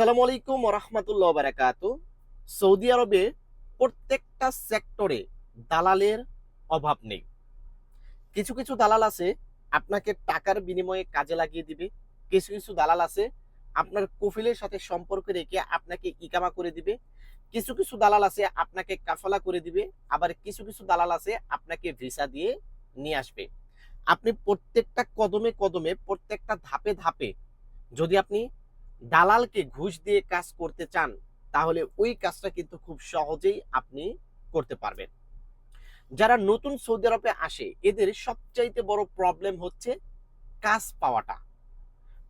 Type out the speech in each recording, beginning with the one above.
আসসালামু আলাইকুম রহমতুল্লাহ বারাকাতু সৌদি আরবে প্রত্যেকটা সেক্টরে দালালের অভাব নেই। কিছু কিছু দালাল আছে, আপনাকে টাকার বিনিময়ে কাজে লাগিয়ে দিবে। কিছু কিছু দালাল আছে, আপনার কফিলের সাথে সম্পর্ক রেখে আপনাকে ইকামা করে দিবে। কিছু কিছু দালাল আছে, আপনাকে কাফালা করে দিবে। আবার কিছু কিছু দালাল আছে, আপনাকে ভিসা দিয়ে নিয়ে আসবে। আপনি প্রত্যেকটা কদমে কদমে, প্রত্যেকটা ধাপে ধাপে যদি আপনি দালালকে ঘুষ দিয়ে কাজ করতে চান, তাহলে ওই কাজটা কিন্তু খুব সহজেই আপনি করতে পারবেন। যারা নতুন সৌদি আরবে আসে, এদের সবচাইতে বড় প্রবলেম হচ্ছে কাজ পাওয়াটা।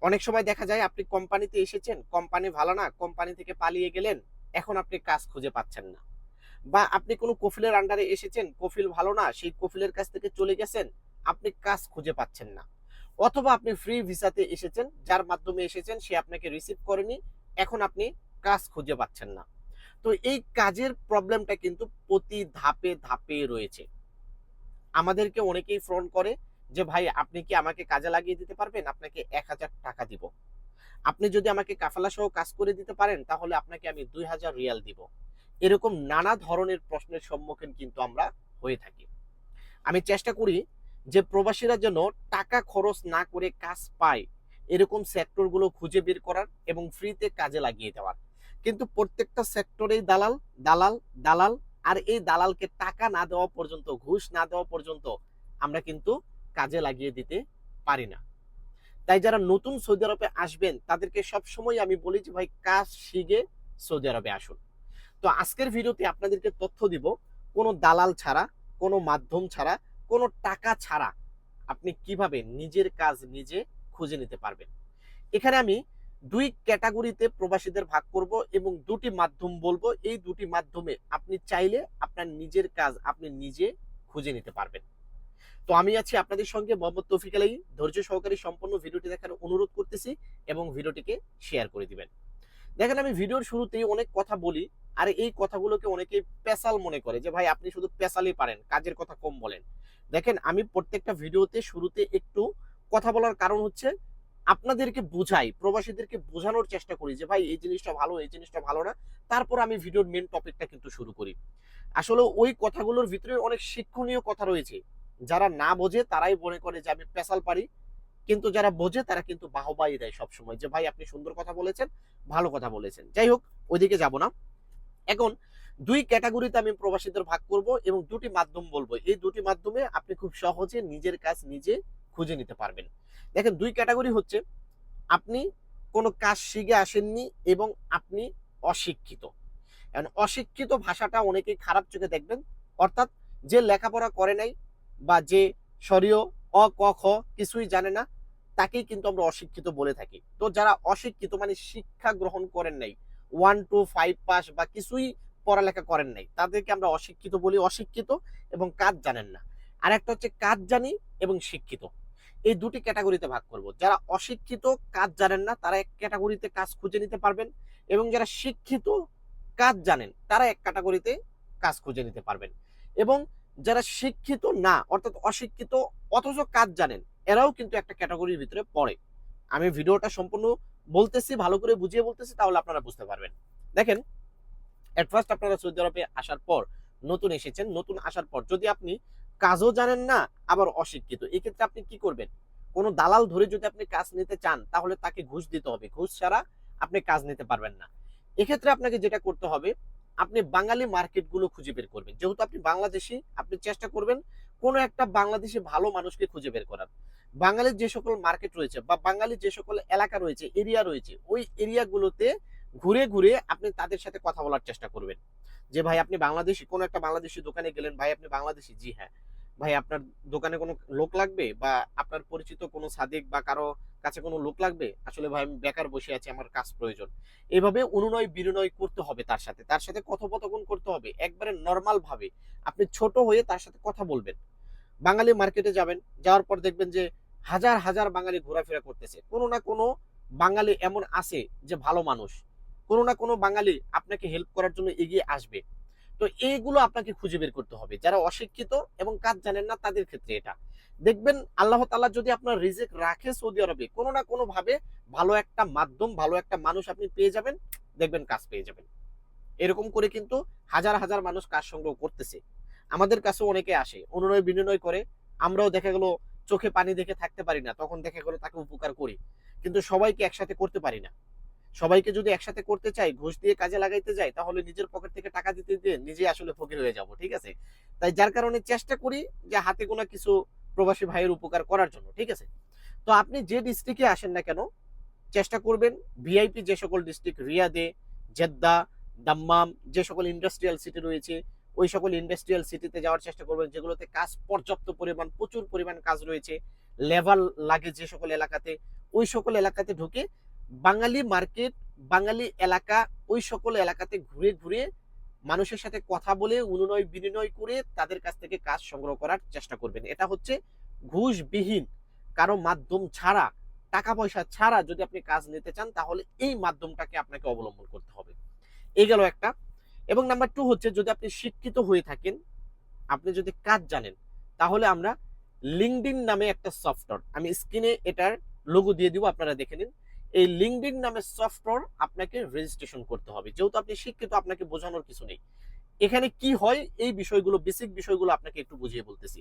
অনেক সময় দেখা যায় আপনি কোম্পানিতে এসেছেন, কোম্পানি ভালো না, কোম্পানি থেকে পালিয়ে গেলেন, এখন আপনি কাজ খুঁজে পাচ্ছেন না। বা আপনি কোনো কফিলের আন্ডারে এসেছেন, কফিল ভালো না, সেই কফিলের কাছ থেকে চলে গেছেন, আপনি কাজ খুঁজে পাচ্ছেন না। অথবা আপনি ফ্রি ভিসাতে এসেছেন, যার মাধ্যমে এসেছেন, সে আপনাকে রিসিভ করেনি, এখন আপনি কাজ খুঁজে পাচ্ছেন না। তো এই কাজের প্রবলেমটা কিন্তু প্রতি ধাপে ধাপে রয়েছে। আমাদেরকে অনেকেই ফোন করে যে, ভাই, আপনি কি আমাকে কাজে লাগিয়ে দিতে পারবেন? আপনাকে এক হাজার টাকা দিব। আপনি যদি আমাকে কাফালা সহ কাজ করে দিতে পারেন, তাহলে আপনাকে আমি দুই হাজার রিয়াল দিব। এরকম নানা ধরনের প্রশ্নের সম্মুখীন কিন্তু আমরা হয়ে থাকি। আমি চেষ্টা করি যে প্রবাসীরা যেন টাকা খরচ না করে কাজ পায়, এরকম সেক্টরগুলো খুঁজে বের করার এবং ফ্রিতে কাজে লাগিয়ে দেওয়ার। কিন্তু প্রত্যেকটা সেক্টরেই দালাল দালাল দালাল, আর এই দালালকে টাকা না দেওয়া পর্যন্ত, ঘুষ না দেওয়া পর্যন্ত আমরা কিন্তু কাজে লাগিয়ে দিতে পারি না। তাই যারা নতুন সৌদি আরবে আসবেন, তাদেরকে সব সময় আমি বলি যে, ভাই, কাজ শিখে সৌদি আরবে আসুন। তো আজকের ভিডিওতে আপনাদেরকে তথ্য দিব, কোনো দালাল ছাড়া, কোনো মাধ্যম ছাড়া কোনো টাকা ছাড়া আপনি কীভাবে নিজের কাজ নিজে খুঁজে নিতে পারবেন। এখানে আমি দুই ক্যাটাগরিতে প্রবাসীদের ভাগ করব এবং দুটি মাধ্যম বলব। এই দুটি মাধ্যমে আপনি চাইলে আপনার নিজের কাজ আপনি নিজে খুঁজে নিতে পারবেন। তো আমি আছি আপনাদের সঙ্গে মোহাম্মদ তৌফিক আলাই ধৈর্য সহকারী সম্পূর্ণ ভিডিওটি দেখার অনুরোধ করতেছি এবং ভিডিওটিকে শেয়ার করে দিবেন। দেখেন আমি ভিডিওর শুরুতেই অনেক কথা বলি, আর এই কথাগুলোকে অনেকে পেশাল মনে করে যে, ভাই, আপনি শুধু পেশালই পারেন, কাজের কথা কম বলেন। দেখেন, আমি প্রত্যেকটা ভিডিওতে শুরুতে একটু কথা বলার কারণ হচ্ছে, আপনাদেরকে বুঝাই, প্রবাসীদেরকে বোঝানোর চেষ্টা করি যে, ভাই, এই জিনিসটা ভালো, এই জিনিসটা ভালো না। তারপর আমি ভিডিওর মেন টপিকটা কিন্তু শুরু করি। আসলে ওই কথাগুলোর ভিতরে অনেক শিক্ষণীয় কথা রয়েছে। যারা না বোঝে, তারাই মনে করে যে, আমি পেশাল পারি। কিন্তু যারা বোঝে তারা কিন্তু বাহবাই দেয় সবসময় যে, ভাই, আপনি সুন্দর কথা বলেছেন, ভালো কথা বলেছেন। যাই হোক, ওইদিকে যাব না। এখন দুই ক্যাটাগরিতে আমি প্রবাসীদের ভাগ করব এবং দুটি মাধ্যম বলব। এই দুটি মাধ্যমে আপনি খুব সহজে নিজের কাজ নিজে খুঁজে নিতে পারবেন। দেখেন, দুই ক্যাটাগরি হচ্ছে আপনি কোনো কাজ শিখে আসেননি এবং আপনি অশিক্ষিত। এখন অশিক্ষিত ভাষাটা অনেকেই খারাপ চোখে দেখবেন। অর্থাৎ যে লেখাপড়া করে নাই বা যে শরীয় অ, ক, খ কিছুই জানে না, তাকেই কিন্তু আমরা অশিক্ষিত বলে থাকি। তো যারা অশিক্ষিত মানে শিক্ষা গ্রহণ করেন নাই ওয়ান টু ফাইভ পাস বা কিছুই পড়ালেখা করেন নাই, তাদেরকে আমরা অশিক্ষিত বলি অশিক্ষিত এবং কাজ জানেন না। আর একটা হচ্ছে কাজ জানি এবং শিক্ষিত। এই দুটি ক্যাটাগরিতে ভাগ করব। যারা অশিক্ষিত, কাজ জানেন না, তারা এক ক্যাটাগরিতে কাজ খুঁজে নিতে পারবেন এবং যারা শিক্ষিত, কাজ জানেন, তারা এক ক্যাটাগরিতে কাজ খুঁজে নিতে পারবেন। এবং যারা শিক্ষিত না, অর্থাৎ অশিক্ষিত, অথচ কাজ জানেন, এরাও কিন্তু একটা ক্যাটাগরির ভিতরে পড়ে। আমি ভিডিওটা সম্পূর্ণ বলতেছি, ভালো করে বুঝিয়ে বলতেছি, তাহলে আপনারা বুঝতে পারবেন। দেখেন ফার্স্ট আপনারা সৌদি আরবে আসার পর নতুন এসেছেন, নতুন আসার পর যদি আপনি কাজও জানেন না, আবার অশিক্ষিত এক্ষেত্রে আপনি কি করবেন? কোনো দালাল ধরে যদি আপনি কাজ নিতে চান, তাহলে তাকে ঘুষ দিতে হবে। ঘুষ ছাড়া আপনি কাজ নিতে পারবেন না। এক্ষেত্রে আপনাকে যেটা করতে হবে আপনি বাঙালি মার্কেটগুলো খুঁজে বের করবেন। যেহেতু আপনি বাংলাদেশি, আপনি চেষ্টা করবেন কোনো একটা বাংলাদেশি ভালো মানুষকে খুঁজে বের করার। বাঙালির যে সকল মার্কেট রয়েছে বা বাঙালির যে সকল এলাকা রয়েছে এরিয়া রয়েছে, ওই এরিয়াগুলোতে ঘুরে ঘুরে আপনি তাদের সাথে কথা বলার চেষ্টা করবেন। যে ভাই, আপনি বাংলাদেশি, কোনো একটা বাংলাদেশি দোকানে গেলেন, ভাই, আপনি বাংলাদেশি, জি হ্যাঁ। ভাই, আপনার দোকানে কোনো লোক লাগবে? বা আপনার পরিচিত কোনো সাদিক বা কারও কাছে কোনো লোক লাগবে? আসলে ভাই, আমি বেকার বসে আছি, আমার কাজ প্রয়োজন। এভাবে অনুনয় বিনয় করতে হবে তার সাথে। তার সাথে কথোপকথন করতে হবে, একবারে নর্মাল ভাবে। আপনি ছোট হয়ে তার সাথে কথা বলবেন। বাঙালি মার্কেটে যাবেন, যাওয়ার পর দেখবেন যে হাজার হাজার বাঙালি ঘোরাফেরা করতেছে। কোনো না কোনো বাঙালি এমন আছে যে ভালো মানুষ। কোনো না কোনো বাঙালি আপনাকে হেল্প করার জন্য এগিয়ে আসবে। তো এইগুলো আপনাকে খুঁজে বের করতে হবে। যারা অশিক্ষিত এবং কাজ জানেন না, তাদের ক্ষেত্রে এটা। দেখবেন আল্লাহ তাআলা যদি আপনার রিজিক রাখে সৌদি আরবে, কোনো না কোনো ভাবে ভালো একটা মাধ্যম, ভালো একটা মানুষ আপনি পেয়ে যাবেন, দেখবেন কাজ পেয়ে যাবেন। এরকম করে কিন্তু হাজার হাজার মানুষ কাজ সংগ্রহ করতেছে। আমাদের কাছে অনেকে আসে, অনুনয় বিনিময় করে, আমরাও দেখা গেল চোখে পানি দেখে থাকতে পারি না, তখন দেখা গেল তাকে উপকার করি। কিন্তু সবাইকে একসাথে করতে পারি না। সবাইকে যদি একসাথে করতে চাই, ঘুষ দিয়ে কাজে লাগাইতে যাই, তাহলে নিজের পকেট থেকে টাকা দিতে দিয়ে নিজে আসলে ফকির হয়ে যাব, ঠিক আছে? তাই যার কারণে চেষ্টা করি যে হাতে গোনা কিছু প্রবাসী ভাইয়ের উপকার করার জন্য, ঠিক আছে? তো আপনি যে ডিস্ট্রিক্টে আসেন না কেন, চেষ্টা করবেন ভিআইপি যে সকল ডিস্ট্রিক্ট রিয়াদে, জেদ্দা, দাম্মাম, যে সকল ইন্ডাস্ট্রিয়াল সিটি রয়েছে, ওই সকল ইন্ডাস্ট্রিয়াল সিটিতে যাওয়ার চেষ্টা করবেন, যেগুলোতে কাজ পর্যাপ্ত পরিমাণ, প্রচুর পরিমাণ কাজ রয়েছে লেভেল লাগে যে সকল এলাকাতে, ওই সকল এলাকাতে ঢুকে বাঙালি মার্কেট, বাঙালি এলাকা, ওই সকল এলাকাতে ঘুরে ঘুরে মানুষের সাথে কথা বলে অনুনয় বিনিময় করে তাদের কাছ থেকে কাজ সংগ্রহ করার চেষ্টা করবেন। এটা হচ্ছে ঘুষবিহীন, কারও মাধ্যম ছাড়া, টাকা পয়সা ছাড়া যদি আপনি কাজ নিতে চান, তাহলে এই মাধ্যমটাকে আপনাকে অবলম্বন করতে হবে। এই গেল একটা। এবং নাম্বার টু হচ্ছে, যদি আপনি শিক্ষিত হয়ে থাকেন, আপনি যদি কাজ জানেন, তাহলে আমরা লিঙ্কডিন নামে একটা সফটওয়্যার আমি স্ক্রিনে এটার লোগো দিয়ে দিব, আপনারা দেখে নিন। এই লিঙ্কডিন নামের সফটওয়্যার আপনাকে রেজিস্ট্রেশন করতে হবে। যেহেতু আপনি শিক্ষিত, আপনাকে বোঝানোর কিছু নেই। এখানে কি হয়? এই বিষয়গুলো বেসিক বিষয়গুলো আপনাকে একটু বুঝিয়ে বলতেছি।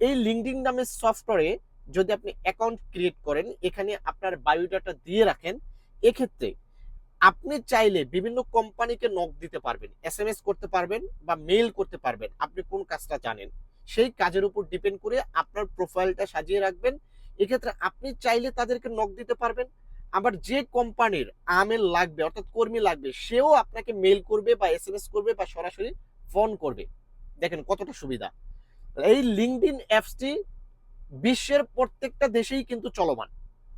এই লিঙ্কডিন নামের সফটওয়্যারে যদি আপনি অ্যাকাউন্ট ক্রিয়েট করেন, এখানে আপনার বায়োডাটা দিয়ে রাখেন, এক্ষেত্রে আপনি চাইলে বিভিন্ন কোম্পানিকে নক দিতে পারবেন। এস এম এস করতে পারবেন বা মেইল করতে পারবেন। আপনি কোন কাজটা জানেন? সেই কাজের উপর ডিপেন্ড করে আপনার প্রোফাইলটা সাজিয়ে রাখবেন। এক্ষেত্রে আপনি চাইলে তাদেরকে নক দিতে পারবেন। আবার যে কোম্পানির আমেল লাগবে, অর্থাৎ কর্মী লাগবে, সেও আপনাকে মেইল করবে বা এস করবে বা সরাসরি ফোন করবে। দেখেন কতটা সুবিধা। এই লিঙ্কডিন অ্যাপসটি বিশ্বের প্রত্যেকটা দেশেই কিন্তু চলমান।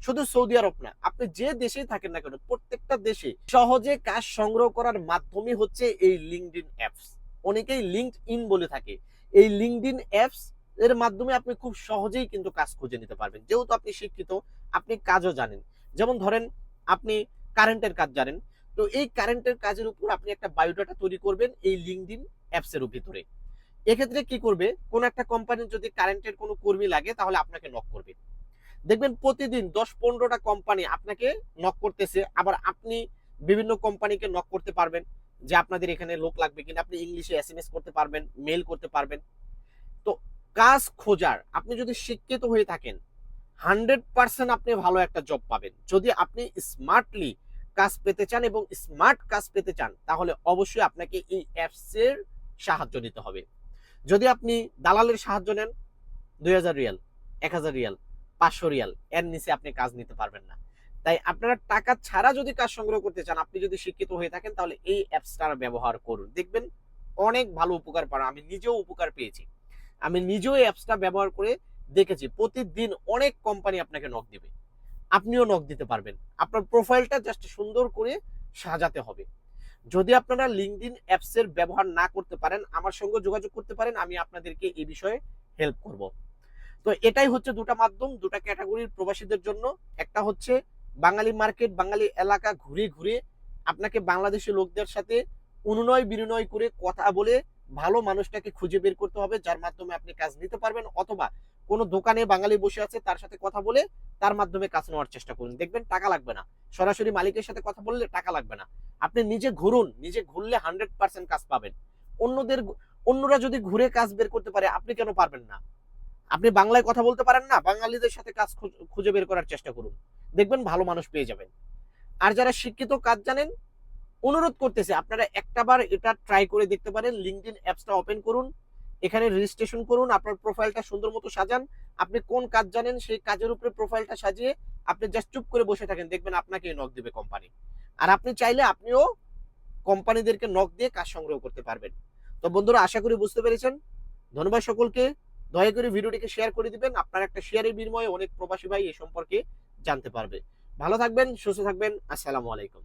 শুধু সৌদি আরব না, আপনি যে দেশেই থাকেন না কেন, প্রত্যেকটা দেশে সহজে কাজ সংগ্রহ করার মাধ্যমে হচ্ছে এই লিঙ্কডিন অ্যাপস অনেকেই লিঙ্কড ইন বলে থাকে। এই লিঙ্কডিন অ্যাপস এর মাধ্যমে আপনি খুব সহজেই কিন্তু কাজ খুঁজে নিতে পারবেন। যেহেতু আপনি শিক্ষিত, আপনি কাজও জানেন। যেমন ধরেন আপনি কারেন্টের কাজ জানেন, তো এই কারেন্টের কাজের উপর আপনি একটা বায়োডাটা তৈরি করবেন এই লিঙ্কডিন অ্যাপসের ভিতরে। এক্ষেত্রে কি করবে? কোন একটা কোম্পানির যদি কারেন্টের কোনো কর্মী লাগে, তাহলে আপনাকে নক করবে। দেখবেন প্রতিদিন দশ পনেরোটা কোম্পানি আপনাকে নক করতেছে, আবার আপনি বিভিন্ন কোম্পানিকে নক করতে পারবেন, যে আপনাদের এখানে লোক লাগবে কিনা, আপনি ইংলিশে এস এম এস করতে পারবেন মেল করতে পারবেন। তো কাজ খোঁজার, আপনি যদি শিক্ষিত হয়ে থাকেন হান্ড্রেড পার্সেন্ট আপনি ভালো একটা জব পাবেন। যদি আপনি স্মার্টলি কাজ পেতে চান এবং স্মার্ট কাজ পেতে চান, তাহলে অবশ্যই আপনাকে এই অ্যাপসের সাহায্য নিতে হবে। যদি আপনি দালালের সাহায্য নেন, দুই হাজার রিয়াল, এক হাজার রিয়াল, পাঁচশো রিয়াল, এর নিচে আপনি কাজ নিতে পারবেন না। তাই আপনারা টাকা ছাড়া যদি কাজ সংগ্রহ করতে চান, আপনি যদি শিক্ষিত হয়ে থাকেন, তাহলে এই অ্যাপসটা ব্যবহার করুন। দেখবেন অনেক ভালো উপকার পান, আমি নিজেও উপকার পেয়েছি। আমি নিজেও অ্যাপসটা ব্যবহার করে দেখেছি, প্রতিদিন অনেক কোম্পানি আপনাকে নক দিবে। আপনিও নক দিতে পারবেন। আপনার প্রোফাইলটা জাস্ট সুন্দর করে সাজাতে হবে। যদি আপনারা লিঙ্কডিন অ্যাপসের ব্যবহার না করতে পারেন, আমার সঙ্গে যোগাযোগ করতে পারেন, আমি আপনাদেরকে এই বিষয়ে হেল্প করব। তো এটাই হচ্ছে দুটা মাধ্যম, দুটা ক্যাটাগরির প্রবাসীদের জন্য। একটা হচ্ছে বাঙালি মার্কেট বাঙালি এলাকা ঘুরে ঘুরে আপনাকে বাংলাদেশি লোকদের সাথে অনুনয় বিনিময় করে কথা বলে ভালো মানুষটাকে খুঁজে বের করতে হবে, যার মাধ্যমে আপনি কাজ নিতে পারবেন অথবা কোনো দোকানে বাঙালি বসে আছে, তার সাথে কথা বলে তার মাধ্যমে কাজ নেওয়ার চেষ্টা করুন। দেখবেন টাকা লাগবে না। সরাসরি মালিকের সাথে কথা বললে টাকা লাগবে না। আপনি নিজে ঘুরুন, নিজে ঘুরলে হান্ড্রেড পার্সেন্ট কাজ পাবেন। অন্যদের অন্যরা যদি ঘুরে কাজ বের করতে পারে, আপনি কেন পারবেন না? আপনি বাংলায় কথা বলতে পারেন না, বাঙালিদের সাথে কাজ খুঁজে বের করার চেষ্টা করুন। দেখবেন ভালো মানুষ পেয়ে যাবেন। আর যারা শিক্ষিত কাজ জানেন, অনুরোধ করতেছে, আপনারা একটাবার এটা ট্রাই করে দেখতে পারেন। লিঙ্কডিন অ্যাপসটা ওপেন করুন। এখানে রেজিস্ট্রেশন করুন, আপনার প্রোফাইলটা সুন্দর মতো সাজান। আপনি কোন কাজ জানেন সেই কাজের উপরে প্রোফাইলটা সাজিয়ে আপনি জাস্ট চুপ করে বসে থাকেন, দেখবেন আপনাকে নক দিবে কোম্পানি আর আপনি চাইলে আপনিও কোম্পানিদেরকে নক দিয়ে কাজ সংগ্রহ করতে পারবেন। তো বন্ধুরা, আশা করি বুঝতে পেরেছেন। ধন্যবাদ সকলকে। দয়া করে ভিডিওটিকে শেয়ার করে দিবেন। আপনার একটা শেয়ারের বিনিময়ে অনেক প্রবাসী ভাই এ সম্পর্কে জানতে পারবে। ভালো থাকবেন, সুস্থ থাকবেন। আসসালামু আলাইকুম।